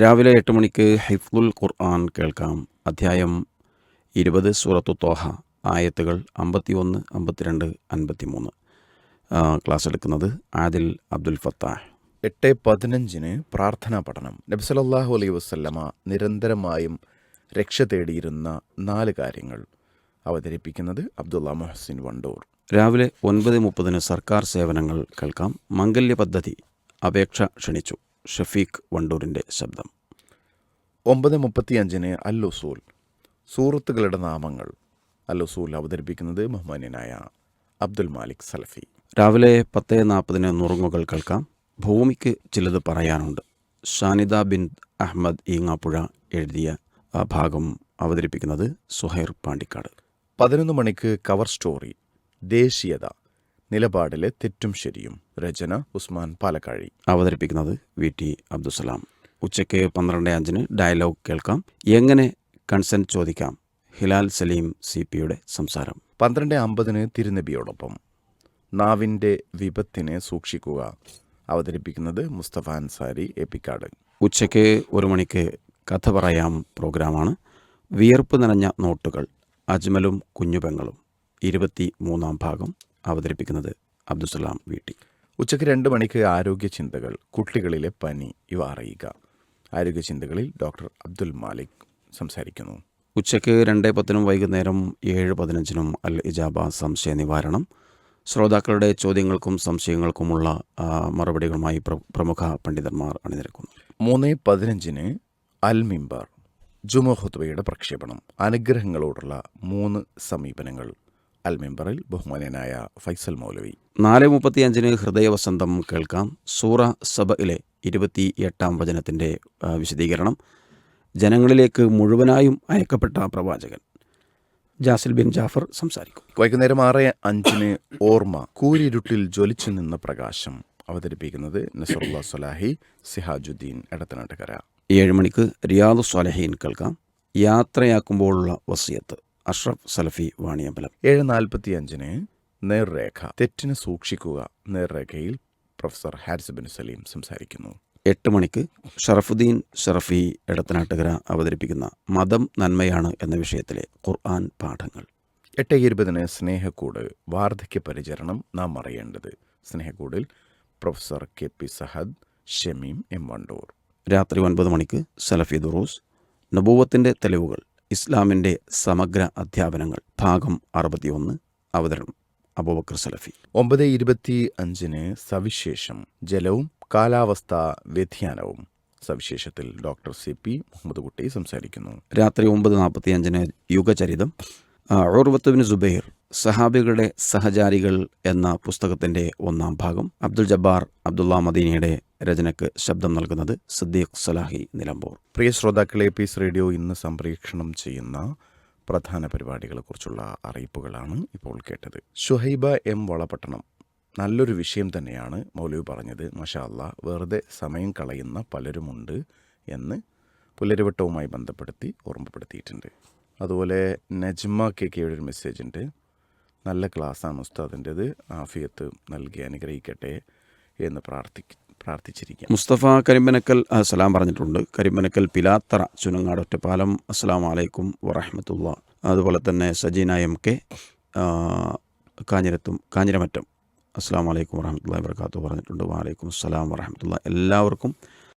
രാവിലെ എട്ട് മണിക്ക് ഹിഫ്ലുൽ ഖുർആൻ കേൾക്കാം. അധ്യായം ഇരുപത് സൂറത്തു തോഹ ആയത്തുകൾ അമ്പത്തി ഒന്ന് അമ്പത്തിരണ്ട് അൻപത്തി മൂന്ന് ക്ലാസ് എടുക്കുന്നത് ആദിൽ അബ്ദുൽ ഫത്താഹ്. എട്ട് പതിനഞ്ചിന് പ്രാർത്ഥനാ പഠനം. നബ്സലല്ലാഹു അലൈ വസ്ല്ലമ നിരന്തരമായും രക്ഷ തേടിയിരുന്ന നാല് കാര്യങ്ങൾ അവതരിപ്പിക്കുന്നത് അബ്ദുള്ള മൊഹസിൻ വണ്ടൂർ. രാവിലെ ഒൻപത് മുപ്പതിന് സർക്കാർ സേവനങ്ങൾ കേൾക്കാം. മംഗല്യ പദ്ധതി അപേക്ഷ ക്ഷണിച്ചു. ഷഫീഖ് വണ്ടൂരിന്റെ ശബ്ദം. ഒമ്പത് മുപ്പത്തിയഞ്ചിന് അൽ ഉസൂൽ സൂറത്തുകളുടെ നാമങ്ങൾ. അല്ലുസൂൽ അവതരിപ്പിക്കുന്നത് ബഹുമാന്യനായ അബ്ദുൽ മാലിക് സലഫി. രാവിലെ പത്ത് നാൽപ്പതിന് നുറുങ്ങുകൾ കേൾക്കാം. ഭൂമിക്ക് ചിലത് പറയാനുണ്ട്. ഷാനിദ ബിൻ അഹമ്മദ് ഈങ്ങാപ്പുഴ എഴുതിയ ആ ഭാഗം അവതരിപ്പിക്കുന്നത് സുഹൈർ പാണ്ടിക്കാട്. പതിനൊന്ന് മണിക്ക് കവർ സ്റ്റോറി ദേശീയത. നിലപാടിലെ തെറ്റും ശരിയും രചന ഉസ്മാൻ പാലക്കാഴി. അവതരിപ്പിക്കുന്നത് വി ടി അബ്ദുസലാം ഉച്ചയ്ക്ക് പന്ത്രണ്ട് അഞ്ചിന് ഡയലോഗ് കേൾക്കാം. എങ്ങനെ കൺസെന്റ് ചോദിക്കാം? ഹിലാൽ സലീം സി പിയുടെ സംസാരം. പന്ത്രണ്ട് അമ്പതിന് തിരുനബിയോടൊപ്പം നാവിന്റെ വിപത്തിനെ സൂക്ഷിക്കുക. അവതരിപ്പിക്കുന്നത് മുസ്തഫ അൻസാരി എപ്പിക്കാട് ഉച്ചയ്ക്ക് ഒരു മണിക്ക് കഥ പറയാം പ്രോഗ്രാമാണ്. വിയർപ്പ് നിറഞ്ഞ നോട്ടുകൾ അജ്മലും കുഞ്ഞുപെങ്ങളും. ഇരുപത്തി മൂന്നാം ഭാഗം. അവതരിപ്പിക്കുന്നത് അബ്ദുസലാം വീട്ടി ഉച്ചയ്ക്ക് രണ്ട് മണിക്ക് ആരോഗ്യ ചിന്തകൾ കുട്ടികളിലെ പനി ഇവ അറിയുക. ആരോഗ്യ ചിന്തകളിൽ ഡോക്ടർ അബ്ദുൽ മാലിക് സംസാരിക്കുന്നു. ഉച്ചയ്ക്ക് രണ്ട് പത്തിനും വൈകുന്നേരം ഏഴ് പതിനഞ്ചിനും അൽ ഇജാബ സംശയ നിവാരണം. ശ്രോതാക്കളുടെ ചോദ്യങ്ങൾക്കും സംശയങ്ങൾക്കുമുള്ള മറുപടികളുമായി പ്രമുഖ പണ്ഡിതന്മാർ അണിനിരക്കുന്നു. മൂന്ന് പതിനഞ്ചിന് അൽ മിംബാർ ജുമ ഹുത്ബയുടെ പ്രക്ഷേപണം അനുഗ്രഹങ്ങളോടുള്ള മൂന്ന് സമീപനങ്ങൾ. അൽ ബഹുമാനായ ഫൈസൽ മൗലവി. നാല് മുപ്പത്തിയഞ്ചിന് ഹൃദയവസന്തം കേൾക്കാം. സൂറ സബയിലെ ഇരുപത്തി എട്ടാം വചനത്തിന്റെ വിശദീകരണം. ജനങ്ങളിലേക്ക് മുഴുവനായും അയക്കപ്പെട്ട പ്രവാചകൻ. ജാസിൽ ബിൻ ജാഫർ സംസാരിക്കും. വൈകുന്നേരം ആറ് അഞ്ചിന് ഓർമ്മ കൂരിരുട്ടിൽ ജ്വലിച്ചു നിന്ന പ്രകാശം അവതരിപ്പിക്കുന്നത് നസറുല്ല സലാഹി സിഹാജുദ്ദീൻ എടത്തനാട്ടുകര. ഏഴ് മണിക്ക് റിയാദു സ്വാലഹീൻ കേൾക്കാം. യാത്രയാക്കുമ്പോഴുള്ള വസിയത്ത്. അഷ്റഫ് സലഫി വാണിയമ്പലം. ഏഴ് നാൽപ്പത്തി അഞ്ചിന് നേർരേഖ. തെറ്റിന് സൂക്ഷിക്കുക. നേർരേഖയിൽ പ്രൊഫസർ ഹാരിസ് ബിൻ സലീം സംസാരിക്കുന്നു. എട്ട് മണിക്ക് ഷറഫുദ്ദീൻ ഷറഫി എടത്തനാട്ടുകര അവതരിപ്പിക്കുന്ന മതം നന്മയാണ് എന്ന വിഷയത്തിലെ ഖുർആൻ പാഠങ്ങൾ. എട്ട് ഇരുപതിന് സ്നേഹക്കൂട് വാർദ്ധക്യ പരിചരണം നാം അറിയേണ്ടത്. സ്നേഹക്കൂടിൽ professor K P Sahad Shameem M Wandoor. രാത്രി ഒൻപത് മണിക്ക് സലഫി ദുറൂസ്. നബൂവത്തിന്റെ തെളിവുകൾ. ഇസ്ലാമിന്റെ സമഗ്ര അധ്യാപനങ്ങൾ. ഭാഗം അറുപത്തിയൊന്ന്. അവതരണം. അബൂബക്കർ സലഫി. ഒമ്പത് ഇരുപത്തി അഞ്ചിന് സവിശേഷം. ജലവും കാലാവസ്ഥാ വ്യതിയാനവും. സവിശേഷത്തിൽ doctor C P Muhammad Kutty സംസാരിക്കുന്നു. രാത്രി ഒമ്പത് നാൽപ്പത്തി അഞ്ചിന് യുഗചരിതം. ആ, സുബൈർ സഹാബികളുടെ സഹചാരികൾ എന്ന പുസ്തകത്തിന്റെ ഒന്നാം ഭാഗം അബ്ദുൽ ജബ്ബാർ അബ്ദുള്ള മദീനയുടെ രചനയ്ക്ക് ശബ്ദം നൽകുന്നത് സിദ്ദീഖ് സലാഹി നിലമ്പൂർ. പ്രിയ ശ്രോതാക്കളെ പീസ് റേഡിയോ ഇന്ന് സംപ്രേക്ഷണം ചെയ്യുന്ന പ്രധാന പരിപാടികളെക്കുറിച്ചുള്ള അറിയിപ്പുകളാണ് ഇപ്പോൾ കേട്ടത്. ഷുഹൈബ എം വളപട്ടണം നല്ലൊരു വിഷയം തന്നെയാണ് മൗലവി പറഞ്ഞത്. മഷാല്ല വെറുതെ സമയം കളയുന്ന പലരുമുണ്ട് എന്ന് പുലരിവട്ടവുമായി ബന്ധപ്പെടുത്തി ഓർമ്മപ്പെടുത്തിയിട്ടുണ്ട്. അതുപോലെ നജ്മ കെ കെയുടെ ഒരു മെസ്സേജ് ഉണ്ട്. നല്ല ക്ലാസ്സാണ് ഉസ്താദിന്റെത്. ആഫിയത്ത് നൽകി അനുഗ്രഹിക്കട്ടെ എന്ന് പ്രാർത്ഥി പ്രാർത്ഥിച്ചിരിക്കാം മുസ്തഫ കരിമ്പനക്കൽ സലാം പറഞ്ഞിട്ടുണ്ട്. കരിമ്പനക്കൽ പിലാത്തറ ചുനങ്ങാട് ഒറ്റപ്പാലം. അസ്സാം വലൈക്കും വറഹമത്തുള്ള. അതുപോലെ തന്നെ സജീന എം കെ കാഞ്ഞിരത്തും കാഞ്ഞിരമറ്റം. അസ്സാം വലൈക്കും വറഹമത്തുള്ള വർക്കാത്തു പറഞ്ഞിട്ടുണ്ട്. വാലൈക്കും അസ്സലാം വറഹമത്തുള്ള. എല്ലാവർക്കും